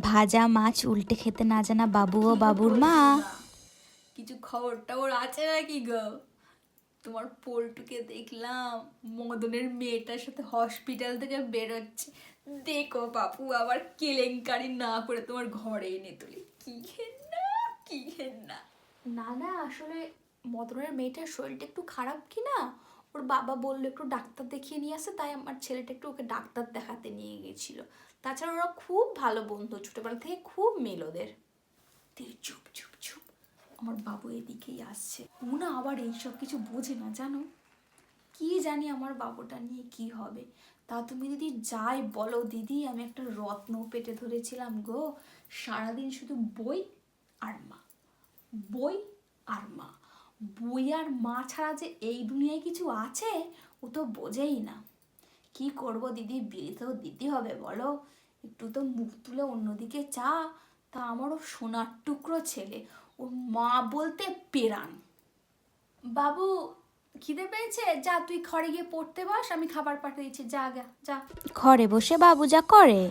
ভাজা মাছ উল্টে খেতে না জানা বাবু ও বাবুর মা। কিছু খবর টবর আছে নাকি গো? তোমার পোল্টুকে দেখলাম মদনের মেয়েটার সাথে হসপিটাল থেকে বেরোচ্ছে। দেখো বাপু আবার কেলেঙ্কারি না করে তোমার ঘরে এনে তুলি। কি ঘেন্না কি ঘেন্না। না না আসলে মদনের মেয়েটার শরীরটা একটু খারাপ কি না? ওর বাবা বলল, একটু ডাক্তার দেখিয়ে নিয়ে আসে। তাই আমার ছেলেটা একটু ওকে ডাক্তার দেখাতে নিয়ে গেছিল। তাছাড়া ওরা খুব ভালো বন্ধু, ছোটবেলা থেকে খুব মিল ওদের। চুপ চুপ চুপ। আমার বাবু এদিকেই আসছে। ও না আবার এইসব কিছু বোঝে না, জানো? কি জানি আমার বাবুটা নিয়ে কি হবে? তা তুমি দিদি যাই বলো, দিদি, আমি একটা রত্ন পেটে ধরেছিলাম গো। সারাদিন শুধু বই আর মা। বই আর মা। বই আর মা ছাড়া যে এই দুনিয়ায় কিছু আছে ও তো বোঝেই না। কি করব দিদি? বিয়ে তো দিতে হবে বলো। একটু তো মুখ তুলে অন্যদিকে চা। তা আমারও সোনার টুকরো ছেলে। ওর মা বলতে পেরান। বাবু খিদে পেয়েছে? যা তুই ঘরে গিয়ে পড়তে বস আমি খাবার পাঠিয়ে দিচ্ছি। যা গা যা। ঘরে বসে বাবু যা করে।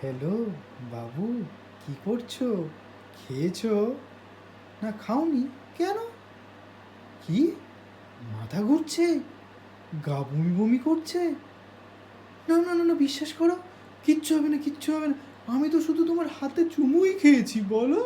হ্যালো বাবু কি করছ? খেয়েছো? না খাওনি? কেন? কি? মাথা ঘুরছে? গা বমি বমি করছে? না না না না, বিশ্বাস করো, কিচ্ছু হবে না, কিচ্ছু হবে না। আমি তো শুধু তোমার হাতে চুমুই খেয়েছি, বলো?